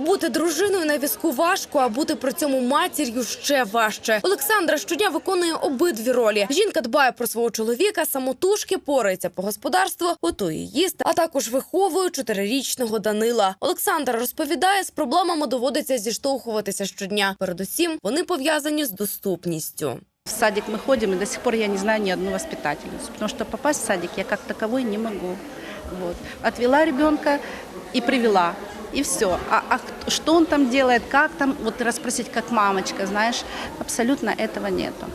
Бути дружиною на візку важко, а бути при цьому матір'ю ще важче. Олександра щодня виконує обидві ролі. Жінка дбає про свого чоловіка, самотужки порається по господарству, готує їсти, а також виховує чотирирічного Данила. Олександра розповідає, з проблемами доводиться зіштовхуватися щодня. Передусім, вони пов'язані з доступністю. В садик мы ходим, и до сих пор я не знаю ни одну воспитательницу, потому что попасть в садик я как таковой не могу. Вот. Отвела ребенка и привела, и все. А, а х- что он там делает, как там, вот расспросить как мамочка, знаешь, абсолютно этого нету.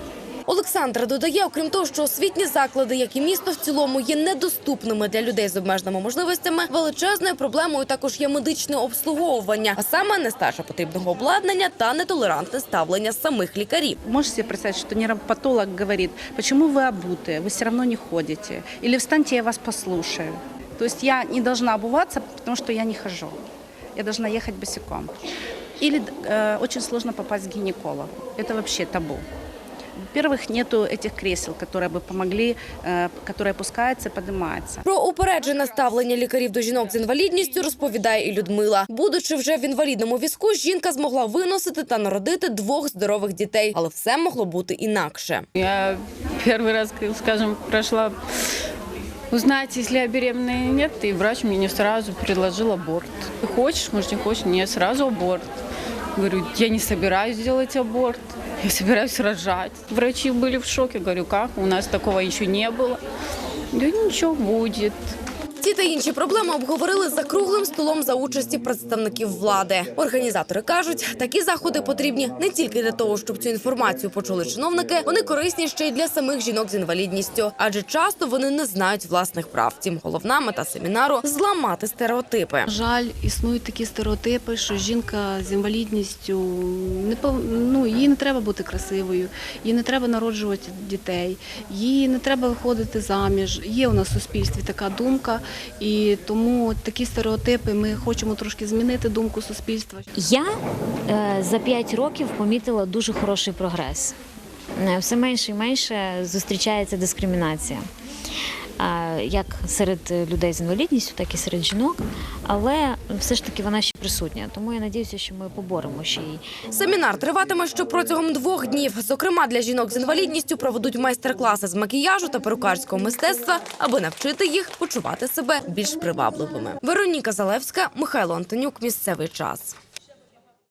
Олександра додає, окрім того, що освітні заклади, як і місто в цілому, є недоступними для людей з обмеженими можливостями. Величезною проблемою також є медичне обслуговування, а саме нестача потрібного обладнання та нетолерантне ставлення самих лікарів. Можешь себе представить, что нейропатолог говорит, почему вы обутые, вы все равно не ходите, или встаньте, я вас послушаю. То есть я не должна обуваться, потому что я не хожу. Я должна ехать босиком. Или э, очень сложно попасть к гинекологу. Это вообще табу. Во-первых, нету этих кресел, которые бы помогли, э, которые опускаются и поднимаются. Про упереджене ставлення лікарів до жінок з інвалідністю розповідає і Людмила. Будучи вже в інвалідному візку, жінка змогла виносити та народити двох здорових дітей, але все могло бути інакше. Я первый раз, как скажем, прошла узнать, если я беременна или нет, и врач мне сразу предложил аборт. Ты хочешь, может, не хочешь, нет, сразу аборт. Говорю, я не собираюсь делать аборт, я собираюсь рожать. Врачи были в шоке, говорю, как, у нас такого еще не было. Да ничего будет. Ці та інші проблеми обговорили за круглим столом за участі представників влади. Організатори кажуть, такі заходи потрібні не тільки для того, щоб цю інформацію почули чиновники, вони корисні ще й для самих жінок з інвалідністю, адже часто вони не знають власних прав. Втім, головна мета семінару зламати стереотипи. Жаль, існують такі стереотипи, що жінка з інвалідністю не ну, їй не треба бути красивою, їй не треба народжувати дітей, їй не треба виходити заміж. Є у нас в суспільстві така думка, і тому такі стереотипи ми хочемо трошки змінити думку суспільства. Я е, за 5 років помітила дуже хороший прогрес. Е, Все менше і менше зустрічається дискримінація. Е, Як серед людей з інвалідністю, так і серед жінок, але все ж таки вона ще присутня. Тому я сподіваюся, що ми поборемо ще її. Семінар триватиме ще протягом двох днів. Зокрема, для жінок з інвалідністю проведуть майстер-класи з макіяжу та перукарського мистецтва, аби навчити їх почувати себе більш привабливими. Вероніка Залевська, Михайло Антонюк. Місцевий час.